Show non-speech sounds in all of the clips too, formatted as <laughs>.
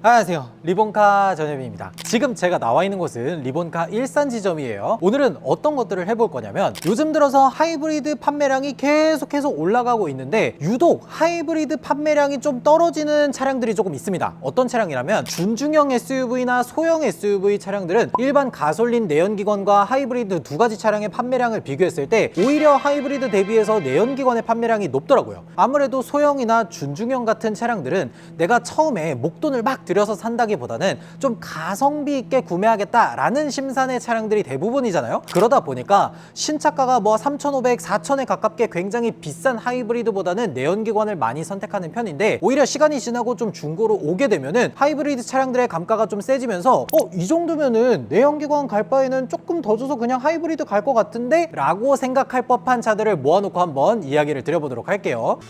안녕하세요. 리본카 전현빈입니다. 지금 제가 나와 있는 곳은 리본카 일산 지점이에요. 오늘은 어떤 것들을 해볼 거냐면 요즘 들어서 하이브리드 판매량이 계속해서 올라가고 있는데 유독 하이브리드 판매량이 좀 떨어지는 차량들이 조금 있습니다. 어떤 차량이라면 준중형 SUV나 소형 SUV 차량들은 일반 가솔린 내연기관과 하이브리드 두 가지 차량의 판매량을 비교했을 때 오히려 하이브리드 대비해서 내연기관의 판매량이 높더라고요. 아무래도 소형이나 준중형 같은 차량들은 내가 처음에 목돈을 막 들여서 산다기보다는 좀 가성비 있게 구매하겠다라는 심산의 차량들이 대부분이잖아요. 그러다 보니까 신차가가 뭐 3,500, 4,000에 가깝게 굉장히 비싼 하이브리드보다는 내연기관을 많이 선택하는 편인데 오히려 시간이 지나고 좀 중고로 오게 되면은 하이브리드 차량들의 감가가 좀 세지면서 어, 이 정도면은 내연기관 갈 바에는 조금 더 줘서 그냥 하이브리드 갈 것 같은데? 라고 생각할 법한 차들을 모아놓고 한번 이야기를 드려보도록 할게요.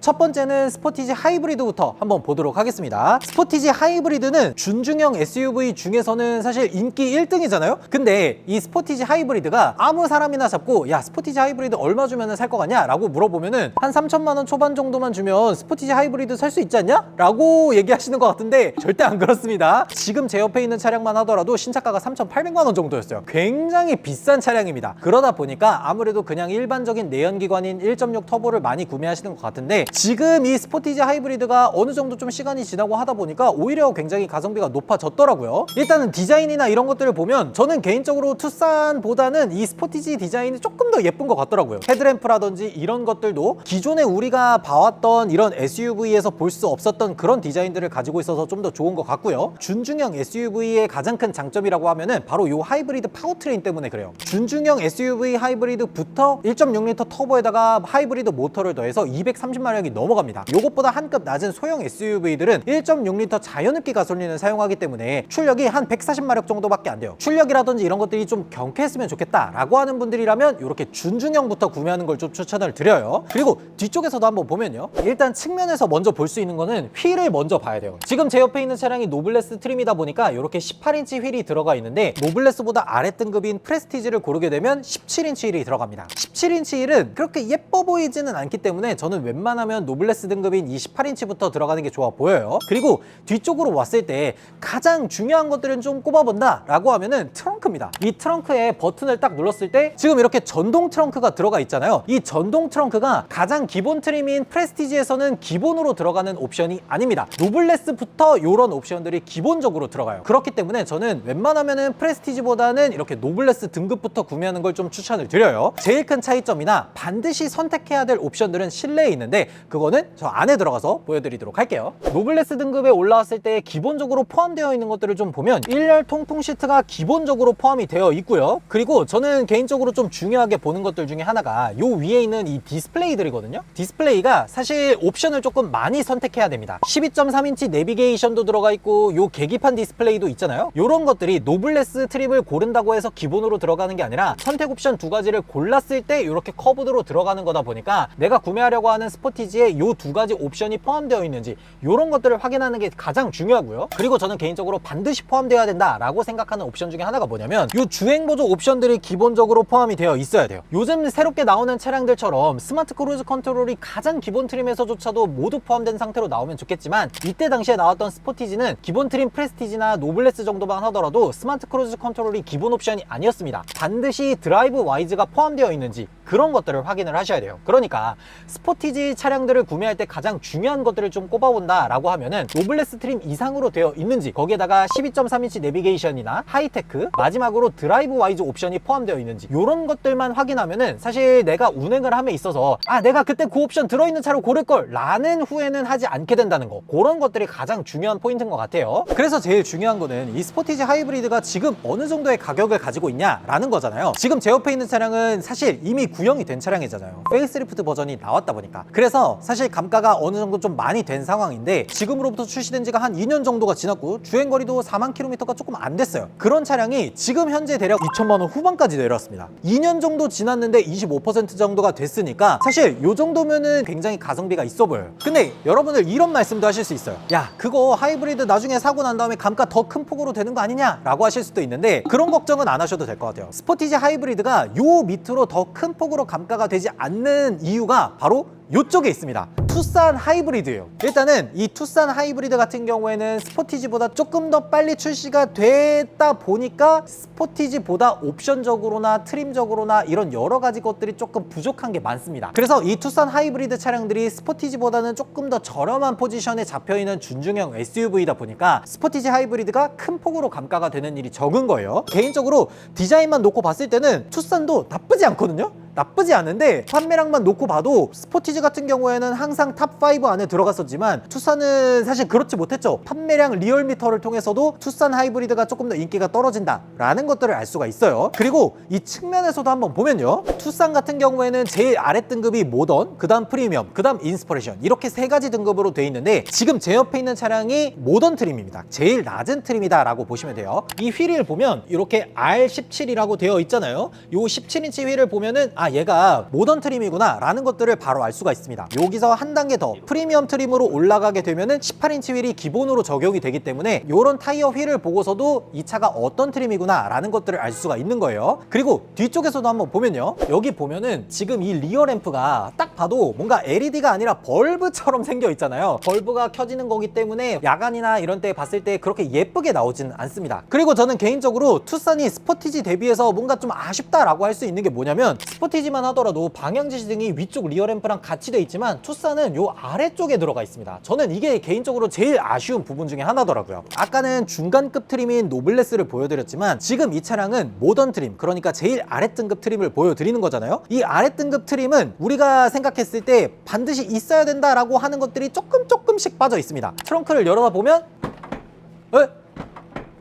첫 번째는 스포티지 하이브리드부터 한번 보도록 하겠습니다. 스포티지 하이브리드는 준중형 SUV 중에서는 사실 인기 1등이잖아요? 근데 이 스포티지 하이브리드가 아무 사람이나 잡고 야, 스포티지 하이브리드 얼마 주면 살 것 같냐? 라고 물어보면 은 한 3천만 원 초반 정도만 주면 스포티지 하이브리드 살 수 있지 않냐? 라고 얘기하시는 것 같은데 절대 안 그렇습니다. 지금 제 옆에 있는 차량만 하더라도 신차가가 3,800만 원 정도였어요. 굉장히 비싼 차량입니다. 그러다 보니까 아무래도 그냥 일반적인 내연기관인 1.6 터보를 많이 구매하시는 것 같은데 지금 이 스포티지 하이브리드가 어느 정도 좀 시간이 지나고 하다 보니까 오히려 굉장히 가성비가 높아졌더라고요. 일단은 디자인이나 이런 것들을 보면 저는 개인적으로 투싼보다는 이 스포티지 디자인이 조금 더 예쁜 것 같더라고요. 헤드램프라든지 이런 것들도 기존에 우리가 봐왔던 이런 SUV에서 볼 수 없었던 그런 디자인들을 가지고 있어서 좀 더 좋은 것 같고요. 준중형 SUV의 가장 큰 장점이라고 하면은 바로 이 하이브리드 파워트레인 때문에 그래요. 준중형 SUV 하이브리드부터 1.6L 터보에다가 하이브리드 모터를 더해서 230마력 이 넘어갑니다. 이것보다 한 급 낮은 소형 SUV들은 1.6L 자연흡기 가솔린을 사용하기 때문에 출력이 한 140마력 정도밖에 안 돼요. 출력이라든지 이런 것들이 좀 경쾌했으면 좋겠다라고 하는 분들이라면 이렇게 준중형부터 구매하는 걸 좀 추천을 드려요. 그리고 뒤쪽에서도 한번 보면요. 일단 측면에서 먼저 볼 수 있는 거는 휠을 먼저 봐야 돼요. 지금 제 옆에 있는 차량이 노블레스 트림이다 보니까 이렇게 18인치 휠이 들어가 있는데 노블레스보다 아래 등급인 프레스티지를 고르게 되면 17인치 휠이 들어갑니다. 17인치 휠은 그렇게 예뻐 보이지는 않기 때문에 저는 웬만하면 노블레스 등급인 이 18인치부터 들어가는 게 좋아 보여요. 그리고 뒤쪽으로 왔을 때 가장 중요한 것들은 좀 꼽아본다 라고 하면은 트렁 크입니다. 이 트렁크에 버튼을 딱 눌렀을 때 지금 이렇게 전동 트렁크가 들어가 있잖아요. 이 전동 트렁크가 가장 기본 트림인 프레스티지에서는 기본으로 들어가는 옵션이 아닙니다. 노블레스부터 이런 옵션들이 기본적으로 들어가요. 그렇기 때문에 저는 웬만하면은 프레스티지보다는 이렇게 노블레스 등급부터 구매하는 걸 좀 추천을 드려요. 제일 큰 차이점이나 반드시 선택해야 될 옵션들은 실내에 있는데 그거는 저 안에 들어가서 보여드리도록 할게요. 노블레스 등급에 올라왔을 때 기본적으로 포함되어 있는 것들을 좀 보면 1열 통풍 시트가 기본적으로 포함이 되어 있고요. 그리고 저는 개인적으로 좀 중요하게 보는 것들 중에 하나가 요 위에 있는 이 디스플레이들이거든요. 디스플레이가 사실 옵션을 조금 많이 선택해야 됩니다. 12.3인치 내비게이션도 들어가 있고 요 계기판 디스플레이도 있잖아요. 요런 것들이 노블레스 트립을 고른다고 해서 기본으로 들어가는 게 아니라 선택 옵션 두 가지를 골랐을 때 이렇게 커브드로 들어가는 거다 보니까 내가 구매하려고 하는 스포티지에 요 두 가지 옵션이 포함되어 있는지 요런 것들을 확인하는 게 가장 중요하고요. 그리고 저는 개인적으로 반드시 포함되어야 된다라고 생각하는 옵션 중에 하나가 뭐 냐면 요 주행 보조 옵션들이 기본적으로 포함이 되어 있어야 돼요. 요즘 새롭게 나오는 차량들처럼 스마트 크루즈 컨트롤이 가장 기본 트림에서조차도 모두 포함된 상태로 나오면 좋겠지만 이때 당시에 나왔던 스포티지는 기본 트림 프레스티지나 노블레스 정도만 하더라도 스마트 크루즈 컨트롤이 기본 옵션이 아니었습니다. 반드시 드라이브 와이즈가 포함되어 있는지 그런 것들을 확인을 하셔야 돼요. 그러니까 스포티지 차량들을 구매할 때 가장 중요한 것들을 좀 꼽아본다 라고 하면은 노블레스 트림 이상으로 되어 있는지 거기에다가 12.3인치 내비게이션이나 하이테크 마지막으로 드라이브 와이즈 옵션이 포함되어 있는지 이런 것들만 확인하면은 사실 내가 운행을 함에 있어서 아 내가 그때 그 옵션 들어있는 차로 고를 걸 라는 후회는 하지 않게 된다는 거 그런 것들이 가장 중요한 포인트인 것 같아요. 그래서 제일 중요한 거는 이 스포티지 하이브리드가 지금 어느 정도의 가격을 가지고 있냐라는 거잖아요. 지금 제 옆에 있는 차량은 사실 이미 구형이 된 차량이잖아요. 페이스리프트 버전이 나왔다 보니까. 그래서 사실 감가가 어느 정도 좀 많이 된 상황인데 지금으로부터 출시된 지가 한 2년 정도가 지났고 주행거리도 4만 킬로미터가 조금 안 됐어요. 그런 차량이 지금 현재 대략 2천만 원 후반까지 내려왔습니다. 2년 정도 지났는데 25% 정도가 됐으니까 사실 요 정도면은 굉장히 가성비가 있어 보여요. 근데 여러분들 이런 말씀도 하실 수 있어요. 야, 그거 하이브리드 나중에 사고 난 다음에 감가 더 큰 폭으로 되는 거 아니냐 라고 하실 수도 있는데 그런 걱정은 안 하셔도 될 것 같아요. 스포티지 하이브리드가 요 밑으로 더 큰 폭으로 감가가 되지 않는 이유가 바로 요쪽에 있습니다. 투싼 하이브리드예요. 일단은 이 투싼 하이브리드 같은 경우에는 스포티지보다 조금 더 빨리 출시가 됐다 보니까 스포티지보다 옵션적으로나 트림적으로나 이런 여러 가지 것들이 조금 부족한 게 많습니다. 그래서 이 투싼 하이브리드 차량들이 스포티지보다는 조금 더 저렴한 포지션에 잡혀 있는 준중형 SUV다 보니까 스포티지 하이브리드가 큰 폭으로 감가가 되는 일이 적은 거예요. 개인적으로 디자인만 놓고 봤을 때는 투싼도 나쁘지 않거든요. 나쁘지 않은데 판매량만 놓고 봐도 스포티지 같은 경우에는 항상 탑 5 안에 들어갔었지만 투싼은 사실 그렇지 못했죠. 판매량 리얼미터를 통해서도 투싼 하이브리드가 조금 더 인기가 떨어진다 라는 것들을 알 수가 있어요. 그리고 이 측면에서도 한번 보면요. 투싼 같은 경우에는 제일 아래 등급이 모던 그 다음 프리미엄 그 다음 인스퍼레이션 이렇게 세 가지 등급으로 돼 있는데 지금 제 옆에 있는 차량이 모던 트림입니다. 제일 낮은 트림이다 라고 보시면 돼요. 이 휠을 보면 이렇게 R17이라고 되어 있잖아요. 요 17인치 휠을 보면은 아 얘가 모던 트림이구나 라는 것들을 바로 알 수가 있습니다. 여기서 한 단계 더 프리미엄 트림으로 올라가게 되면은 18인치 휠이 기본으로 적용이 되기 때문에 요런 타이어 휠을 보고서도 이 차가 어떤 트림이구나 라는 것들을 알 수가 있는 거예요. 그리고 뒤쪽에서도 한번 보면요. 여기 보면은 지금 이 리어 램프가 딱 봐도 뭔가 LED가 아니라 벌브처럼 생겨 있잖아요. 벌브가 켜지는 거기 때문에 야간이나 이런 때 봤을 때 그렇게 예쁘게 나오진 않습니다. 그리고 저는 개인적으로 투싼이 스포티지 대비해서 뭔가 좀 아쉽다라고 할 수 있는 게 뭐냐면 스포티지 만 하더라도 방향 지시 등이 위쪽 리어 램프랑 같이 돼 있지만 투싼은 요 아래쪽에 들어가 있습니다. 저는 이게 개인적으로 제일 아쉬운 부분 중에 하나더라고요. 아까는 중간급 트림인 노블레스를 보여드렸지만 지금 이 차량은 모던 트림 그러니까 제일 아래 등급 트림을 보여드리는 거잖아요. 이 아래 등급 트림은 우리가 생각했을 때 반드시 있어야 된다라고 하는 것들이 조금 조금씩 빠져 있습니다. 트렁크를 열어다 보면 에?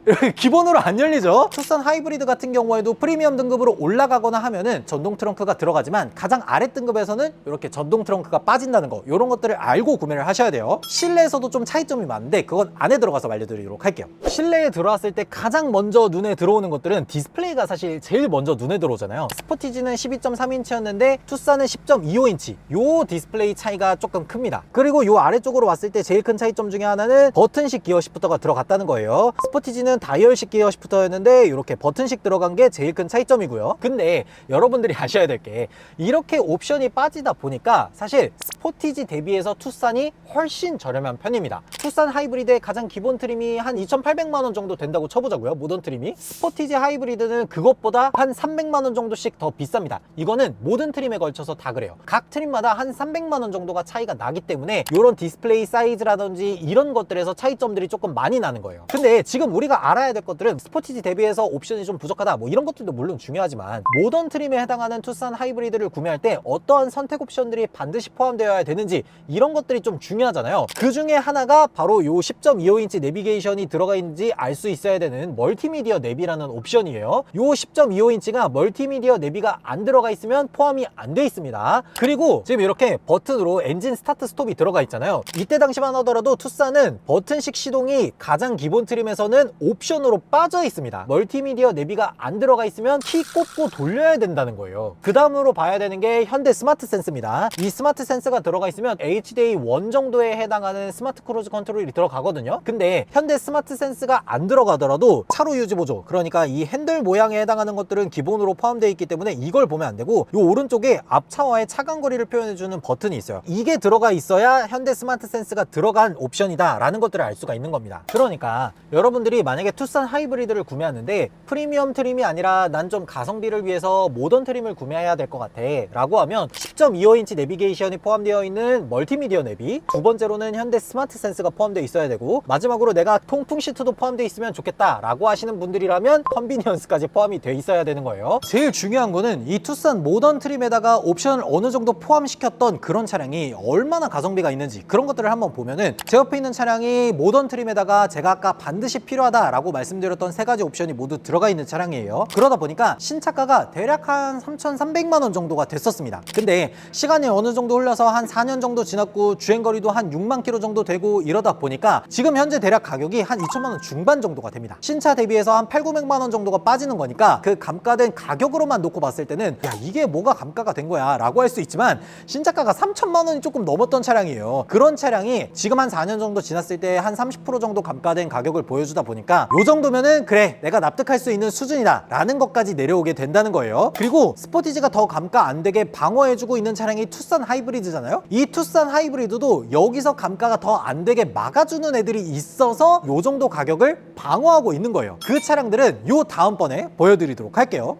이렇게 <laughs> 기본으로 안 열리죠. 투싼 하이브리드 같은 경우에도 프리미엄 등급으로 올라가거나 하면은 전동 트렁크가 들어가지만 가장 아래 등급에서는 이렇게 전동 트렁크가 빠진다는 거 이런 것들을 알고 구매를 하셔야 돼요. 실내에서도 좀 차이점이 많은데 그건 안에 들어가서 알려드리도록 할게요. 실내에 들어왔을 때 가장 먼저 눈에 들어오는 것들은 디스플레이가 사실 제일 먼저 눈에 들어오잖아요. 스포티지는 12.3인치였는데 투싼은 10.25인치. 요 디스플레이 차이가 조금 큽니다. 그리고 요 아래쪽으로 왔을 때 제일 큰 차이점 중에 하나는 버튼식 기어 시프터가 들어갔다는 거예요. 스포티지는 다이얼식 기어 시프터였는데 이렇게 버튼식 들어간 게 제일 큰 차이점이고요. 근데 여러분들이 아셔야 될 게 이렇게 옵션이 빠지다 보니까 사실 스포티지 대비해서 투싼이 훨씬 저렴한 편입니다. 투싼 하이브리드의 가장 기본 트림이 한 2,800만 원 정도 된다고 쳐보자고요. 모던 트림이. 스포티지 하이브리드는 그것보다 한 300만 원 정도씩 더 비쌉니다. 이거는 모든 트림에 걸쳐서 다 그래요. 각 트림마다 한 300만 원 정도가 차이가 나기 때문에 이런 디스플레이 사이즈라든지 이런 것들에서 차이점들이 조금 많이 나는 거예요. 근데 지금 우리가 알아야 될 것들은 스포티지 대비해서 옵션이 좀 부족하다. 뭐 이런 것들도 물론 중요하지만 모던 트림에 해당하는 투싼 하이브리드를 구매할 때 어떠한 선택 옵션들이 반드시 포함되어야 되는지 이런 것들이 좀 중요하잖아요. 그 중에 하나가 바로 요 10.25인치 내비게이션이 들어가 있는지 알 수 있어야 되는 멀티미디어 내비라는 옵션이에요. 요 10.25인치가 멀티미디어 내비가 안 들어가 있으면 포함이 안 돼 있습니다. 그리고 지금 이렇게 버튼으로 엔진 스타트 스톱이 들어가 있잖아요. 이때 당시만 하더라도 투싼은 버튼식 시동이 가장 기본 트림에서는 옵션으로 빠져 있습니다. 멀티미디어 내비가 안 들어가 있으면 키 꽂고 돌려야 된다는 거예요. 그 다음으로 봐야 되는 게 현대 스마트 센스입니다. 이 스마트 센스가 들어가 있으면 HDA 1 정도에 해당하는 스마트 크루즈 컨트롤이 들어가거든요. 근데 현대 스마트 센스가 안 들어가더라도 차로 유지 보조 그러니까 이 핸들 모양에 해당하는 것들은 기본으로 포함되어 있기 때문에 이걸 보면 안 되고 이 오른쪽에 앞차와의 차간 거리를 표현해 주는 버튼이 있어요. 이게 들어가 있어야 현대 스마트 센스가 들어간 옵션이다 라는 것들을 알 수가 있는 겁니다. 그러니까 여러분들이 만약에 투싼 하이브리드를 구매하는데 프리미엄 트림이 아니라 난 좀 가성비를 위해서 모던 트림을 구매해야 될 것 같아 라고 하면 10.25인치 내비게이션이 포함되어 있는 멀티미디어 내비 두 번째로는 현대 스마트 센스가 포함되어 있어야 되고 마지막으로 내가 통풍 시트도 포함되어 있으면 좋겠다 라고 하시는 분들이라면 컨비니언스까지 포함이 돼 있어야 되는 거예요. 제일 중요한 거는 이 투싼 모던 트림에다가 옵션을 어느 정도 포함시켰던 그런 차량이 얼마나 가성비가 있는지 그런 것들을 한번 보면은 제 옆에 있는 차량이 모던 트림에다가 제가 아까 반드시 필요하다 라고 말씀드렸던 세 가지 옵션이 모두 들어가 있는 차량이에요. 그러다 보니까 신차가가 대략 한 3,300만 원 정도가 됐었습니다. 근데 시간이 어느 정도 흘러서 한 4년 정도 지났고 주행 거리도 한 6만 킬로 정도 되고 이러다 보니까 지금 현재 대략 가격이 한 2천만 원 중반 정도가 됩니다. 신차 대비해서 한 8, 900만 원 정도가 빠지는 거니까 그 감가된 가격으로만 놓고 봤을 때는 야 이게 뭐가 감가가 된 거야 라고 할 수 있지만 신차가가 3천만 원이 조금 넘었던 차량이에요. 그런 차량이 지금 한 4년 정도 지났을 때 한 30% 정도 감가된 가격을 보여주다 보니까 요 정도면은 그래 내가 납득할 수 있는 수준이다 라는 것까지 내려오게 된다는 거예요. 그리고 스포티지가 더 감가 안 되게 방어해주고 있는 차량이 투싼 하이브리드잖아요. 이 투싼 하이브리드도 여기서 감가가 더 안 되게 막아주는 애들이 있어서 요 정도 가격을 방어하고 있는 거예요. 그 차량들은 요 다음번에 보여드리도록 할게요.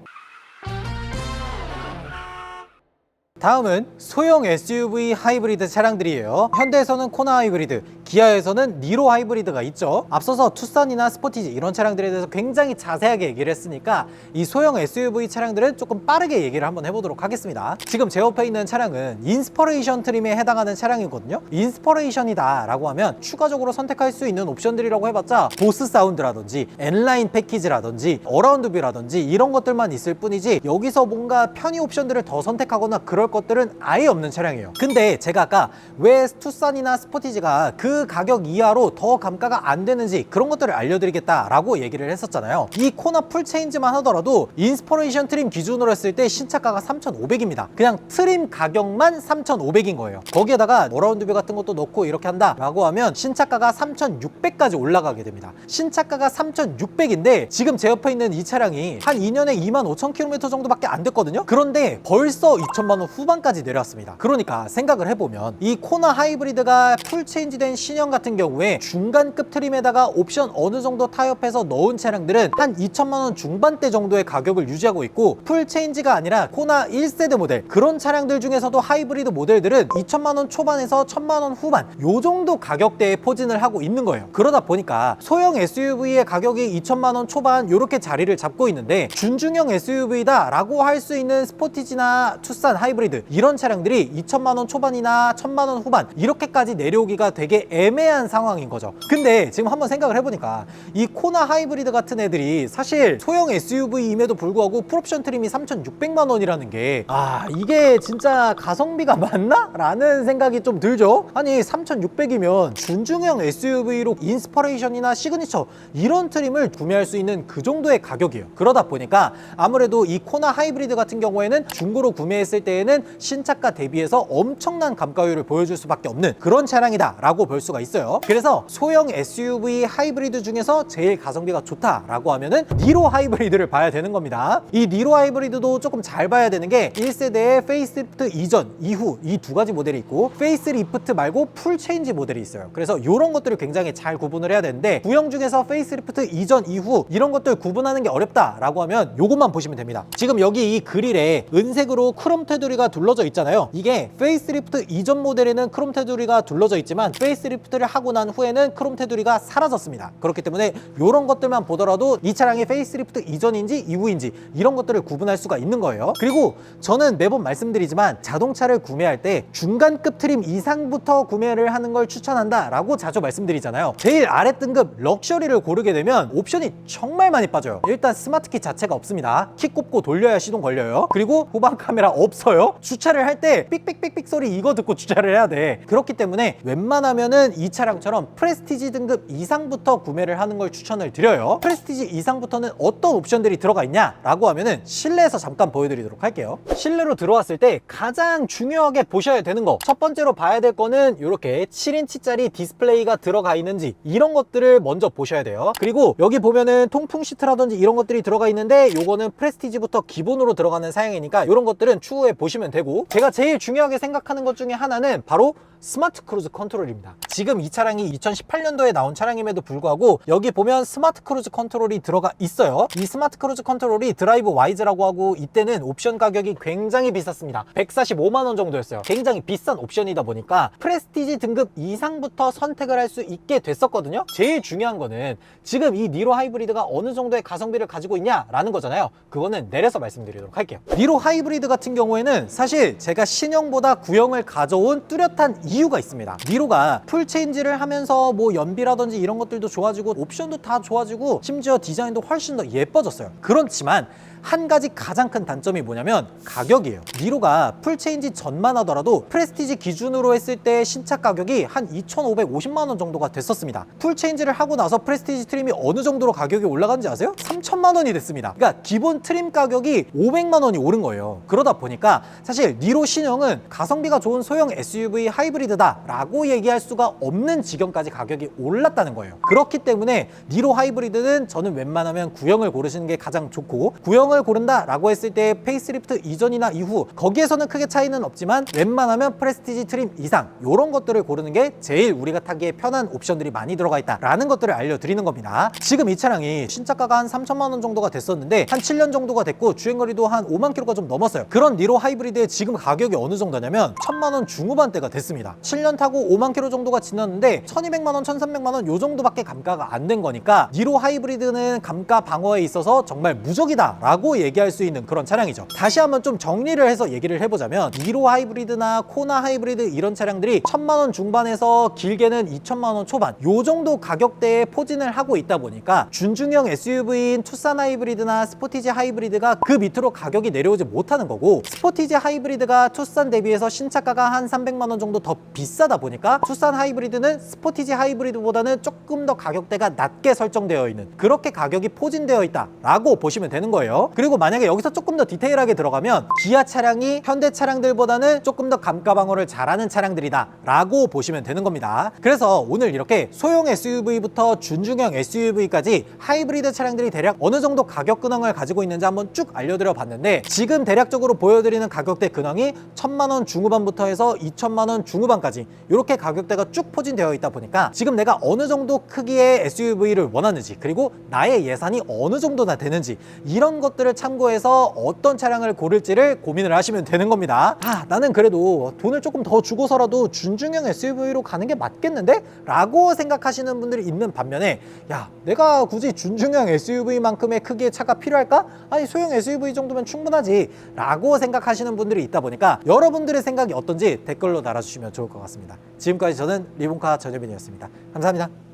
다음은 소형 SUV 하이브리드 차량들이에요. 현대에서는 코나 하이브리드, 기아에서는 니로 하이브리드가 있죠. 앞서서 투싼이나 스포티지 이런 차량들에 대해서 굉장히 자세하게 얘기를 했으니까 이 소형 SUV 차량들은 조금 빠르게 얘기를 한번 해보도록 하겠습니다. 지금 제 옆에 있는 차량은 인스퍼레이션 트림에 해당하는 차량이거든요. 인스퍼레이션이다 라고 하면 추가적으로 선택할 수 있는 옵션들이라고 해봤자 보스 사운드라든지 N라인 패키지라든지 어라운드 뷰라든지 이런 것들만 있을 뿐이지 여기서 뭔가 편의 옵션들을 더 선택하거나 그럴 것들은 아예 없는 차량이에요. 근데 제가 아까 왜 투싼이나 스포티지가 그 가격 이하로 더 감가가 안 되는지 그런 것들을 알려드리겠다라고 얘기를 했었잖아요. 이 코나 풀 체인지만 하더라도 인스퍼레이션 트림 기준으로 했을 때 신차가가 3,500입니다. 그냥 트림 가격만 3,500인 거예요. 거기에다가 어라운드 뷰 같은 것도 넣고 이렇게 한다 라고 하면 신차가가 3,600까지 올라가게 됩니다. 신차가가 3,600인데 지금 제 옆에 있는 이 차량이 한 2년에 2만 5천 킬로미터 정도밖에 안 됐거든요. 그런데 벌써 2천만 원 후반까지 내려왔습니다. 그러니까 생각을 해보면 이 코나 하이브리드가 풀 체인지된 신형 같은 경우에 중간급 트림에다가 옵션 어느 정도 타협해서 넣은 차량들은 한 2천만 원 중반대 정도의 가격을 유지하고 있고 풀 체인지가 아니라 코나 1세대 모델 그런 차량들 중에서도 하이브리드 모델들은 2천만 원 초반에서 1천만 원 후반 요 정도 가격대에 포진을 하고 있는 거예요. 그러다 보니까 소형 SUV의 가격이 2천만 원 초반 요렇게 자리를 잡고 있는데 준중형 SUV다 라고 할 수 있는 스포티지나 투싼 하이브리드 이런 차량들이 2천만 원 초반이나 1천만 원 후반 이렇게까지 내려오기가 되게 애매한 상황인 거죠. 근데 지금 한번 생각을 해보니까 이 코나 하이브리드 같은 애들이 사실 소형 SUV임에도 불구하고 풀옵션 트림이 3,600만 원이라는 게 아 이게 진짜 가성비가 맞나? 라는 생각이 좀 들죠. 아니 3,600이면 준중형 SUV로 인스퍼레이션이나 시그니처 이런 트림을 구매할 수 있는 그 정도의 가격이에요. 그러다 보니까 아무래도 이 코나 하이브리드 같은 경우에는 중고로 구매했을 때에는 신차가 대비해서 엄청난 감가율을 보여줄 수밖에 없는 그런 차량이다라고 볼 수가 있어요. 그래서 소형 SUV 하이브리드 중에서 제일 가성비가 좋다라고 하면은 니로 하이브리드를 봐야 되는 겁니다. 이 니로 하이브리드도 조금 잘 봐야 되는 게 1세대의 페이스리프트 이전, 이후 이 두 가지 모델이 있고 페이스리프트 말고 풀 체인지 모델이 있어요. 그래서 이런 것들을 굉장히 잘 구분을 해야 되는데 구형 중에서 페이스리프트 이전, 이후 이런 것들 구분하는 게 어렵다라고 하면 요것만 보시면 됩니다. 지금 여기 이 그릴에 은색으로 크롬 테두리가 둘러져 있잖아요. 이게 페이스리프트 이전 모델에는 크롬 테두리가 둘러져 있지만 페이스리프트를 하고 난 후에는 크롬 테두리가 사라졌습니다. 그렇기 때문에 이런 것들만 보더라도 이 차량이 페이스리프트 이전인지 이후인지 이런 것들을 구분할 수가 있는 거예요. 그리고 저는 매번 말씀드리지만 자동차를 구매할 때 중간급 트림 이상부터 구매를 하는 걸 추천한다 라고 자주 말씀드리잖아요. 제일 아래 등급 럭셔리를 고르게 되면 옵션이 정말 많이 빠져요. 일단 스마트키 자체가 없습니다. 키 꼽고 돌려야 시동 걸려요. 그리고 후방 카메라 없어요. 주차를 할 때 삑삑삑삑 소리 이거 듣고 주차를 해야 돼. 그렇기 때문에 웬만하면은 이 차량처럼 프레스티지 등급 이상부터 구매를 하는 걸 추천을 드려요. 프레스티지 이상부터는 어떤 옵션들이 들어가 있냐 라고 하면은 실내에서 잠깐 보여드리도록 할게요. 실내로 들어왔을 때 가장 중요하게 보셔야 되는 거 첫 번째로 봐야 될 거는 이렇게 7인치짜리 디스플레이가 들어가 있는지 이런 것들을 먼저 보셔야 돼요. 그리고 여기 보면은 통풍 시트라든지 이런 것들이 들어가 있는데 요거는 프레스티지부터 기본으로 들어가는 사양이니까 이런 것들은 추후에 보시면 되고 제가 제일 중요하게 생각하는 것 중에 하나는 바로 스마트 크루즈 컨트롤입니다. 지금 이 차량이 2018년도에 나온 차량임에도 불구하고 여기 보면 스마트 크루즈 컨트롤이 들어가 있어요. 이 스마트 크루즈 컨트롤이 드라이브 와이즈라고 하고 이때는 옵션 가격이 굉장히 비쌌습니다. 145만 원 정도였어요. 굉장히 비싼 옵션이다 보니까 프레스티지 등급 이상부터 선택을 할 수 있게 됐었거든요. 제일 중요한 거는 지금 이 니로 하이브리드가 어느 정도의 가성비를 가지고 있냐라는 거잖아요. 그거는 내려서 말씀드리도록 할게요. 니로 하이브리드 같은 경우에는 사실 제가 신형보다 구형을 가져온 뚜렷한 이유가 있습니다. 니로가 풀 체인지를 하면서 뭐 연비라든지 이런 것들도 좋아지고 옵션도 다 좋아지고 심지어 디자인도 훨씬 더 예뻐졌어요. 그렇지만 한 가지 가장 큰 단점이 뭐냐면 가격이에요. 니로가 풀 체인지 전만 하더라도 프레스티지 기준으로 했을 때 신차 가격이 한 2,550만 원 정도가 됐었습니다. 풀 체인지를 하고 나서 프레스티지 트림이 어느 정도로 가격이 올라간지 아세요? 3천만 원이 됐습니다. 그러니까 기본 트림 가격이 500만 원이 오른 거예요. 그러다 보니까 사실 니로 신형은 가성비가 좋은 소형 SUV 하이브리드다 라고 얘기할 수가 없는 지경까지 가격이 올랐다는 거예요. 그렇기 때문에 니로 하이브리드는 저는 웬만하면 구형을 고르시는 게 가장 좋고 구형 을 고른다라고 했을 때 페이스리프트 이전이나 이후 거기에서는 크게 차이는 없지만 웬만하면 프레스티지 트림 이상 이런 것들을 고르는 게 제일 우리가 타기에 편한 옵션들이 많이 들어가 있다라는 것들을 알려드리는 겁니다. 지금 이 차량이 신차가가 한 3천만 원 정도가 됐었는데 한 7년 정도가 됐고 주행거리도 한 5만 킬로가 좀 넘었어요. 그런 니로 하이브리드의 지금 가격이 어느 정도냐면 1천만 원 중후반대가 됐습니다. 7년 타고 5만 킬로 정도가 지났는데 1,200만 원, 1,300만 원 요 정도밖에 감가가 안 된 거니까 니로 하이브리드는 감가 방어에 있어서 정말 무적이다라고 얘기할 수 있는 그런 차량이죠. 다시 한번 좀 정리를 해서 얘기를 해보자면 니로 하이브리드나 코나 하이브리드 이런 차량들이 1천만 원 중반에서 길게는 2천만 원 초반 요 정도 가격대에 포진을 하고 있다 보니까 준중형 SUV인 투싼 하이브리드나 스포티지 하이브리드가 그 밑으로 가격이 내려오지 못하는 거고 스포티지 하이브리드가 투싼 대비해서 신차가가 한 300만 원 정도 더 비싸다 보니까 투싼 하이브리드는 스포티지 하이브리드보다는 조금 더 가격대가 낮게 설정되어 있는 그렇게 가격이 포진되어 있다라고 보시면 되는 거예요. 그리고 만약에 여기서 조금 더 디테일하게 들어가면 기아 차량이 현대 차량들보다는 조금 더 감가 방어를 잘하는 차량들이다 라고 보시면 되는 겁니다. 그래서 오늘 이렇게 소형 SUV부터 준중형 SUV까지 하이브리드 차량들이 대략 어느 정도 가격 근황을 가지고 있는지 한번 쭉 알려드려 봤는데 지금 대략적으로 보여드리는 가격대 근황이 천만 원 중후반부터 해서 2천만 원 중후반까지 이렇게 가격대가 쭉 포진되어 있다 보니까 지금 내가 어느 정도 크기의 SUV를 원하는지 그리고 나의 예산이 어느 정도나 되는지 이런 것들을 참고해서 어떤 차량을 고를지를 고민을 하시면 되는 겁니다. 아 나는 그래도 돈을 조금 더 주고서라도 준중형 SUV로 가는 게 맞겠는데? 라고 생각하시는 분들이 있는 반면에 야 내가 굳이 준중형 SUV만큼의 크기의 차가 필요할까? 아니 소형 SUV 정도면 충분하지 라고 생각하시는 분들이 있다 보니까 여러분들의 생각이 어떤지 댓글로 달아주시면 좋을 것 같습니다. 지금까지 저는 리본카 전효빈이었습니다. 감사합니다.